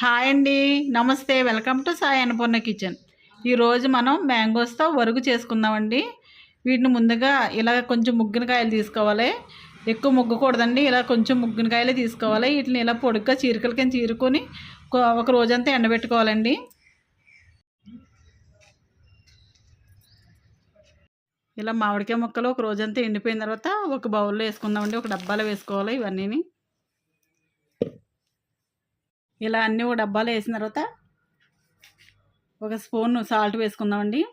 Hi అండి. నమస్తే. Welcome to Sai Annapurna kitchen. ఈరోజు మనం మ్యాంగోస్తో వరుగు చేసుకుందామండి. వీటిని ముందుగా ఇలా కొంచెం ముగ్గిన కాయలు తీసుకోవాలి. ఎక్కువ ముగ్గకూడదండి. ఇలా కొంచెం ముగ్గునకాయలే తీసుకోవాలి. వీటిని ఇలా పొడుగ్గా చీరికల కింద చీరుకొని ఒక రోజంతా ఎండబెట్టుకోవాలండి. ఇలా మామిడికాయ ముక్కలు ఒక రోజంతా ఎండిపోయిన తర్వాత ఒక బౌల్లో వేసుకుందామండి. ఒక డబ్బాలో వేసుకోవాలి ఇవన్నీని. ఇలా అన్నీ ఒక డబ్బాలో వేసిన తర్వాత ఒక స్పూన్ సాల్ట్ వేసుకుందామండి.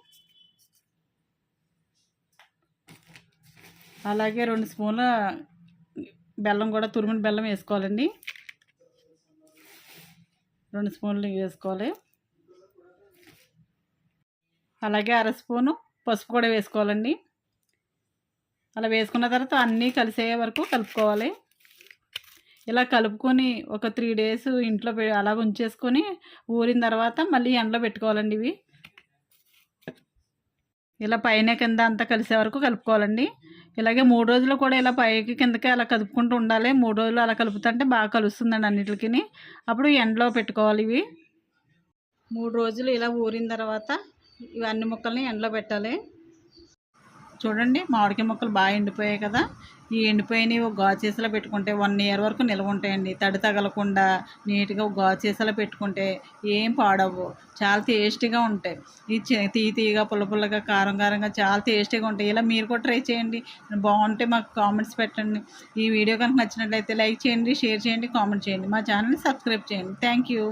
అలాగే రెండు స్పూన్ల బెల్లం కూడా తురిమిన బెల్లం వేసుకోవాలండి. రెండు స్పూన్లు వేసుకోవాలి. అలాగే అర స్పూను పసుపు కూడా వేసుకోవాలండి. అలా వేసుకున్న తర్వాత అన్నీ కలిసే వరకు కలుపుకోవాలి. ఇలా కలుపుకొని ఒక త్రీ డేస్ ఇంట్లో పె- అలా ఉంచేసుకొని ఊరిన తర్వాత మళ్ళీ ఎండలో పెట్టుకోవాలండి ఇవి. ఇలా పైన కింద అంతా కలిసే వరకు కలుపుకోవాలండి. ఇలాగే మూడు రోజులు కూడా ఇలా పైకి కిందకి అలా కలుపుకుంటూ ఉండాలి. మూడు రోజులు అలా కలుపుతుంటే బాగా కలుస్తుందండి అన్నిటికి అప్పుడు ఎండలో పెట్టుకోవాలి ఇవి. మూడు రోజులు ఇలా ఊరిన తర్వాత ఇవన్నీ ముక్కల్ని ఎండలో పెట్టాలి. చూడండి మామిడికాయ ముక్కలు బాగా ఎండిపోయాయి కదా. ఈ ఎండిపోయినవి ఒక గాచేసలో పెట్టుకుంటే వన్ ఇయర్ వరకు నిల్వ ఉంటాయండి. తడి తగలకుండా నీట్గా ఒక గాచేసలో పెట్టుకుంటే ఏం పాడవు చాలా టేస్టీగా ఉంటాయి. ఈ తీ తీగా పుల్ల పుల్లగా కారం కారంగా చాలా టేస్టీగా ఉంటాయి. ఇలా మీరు కూడా ట్రై చేయండి. బాగుంటే మాకు కామెంట్స్ పెట్టండి. ఈ వీడియో కనుక నచ్చినట్లయితే లైక్ చేయండి షేర్ చేయండి కామెంట్ చేయండి. మా ఛానల్ని సబ్స్క్రైబ్ చేయండి. Thank you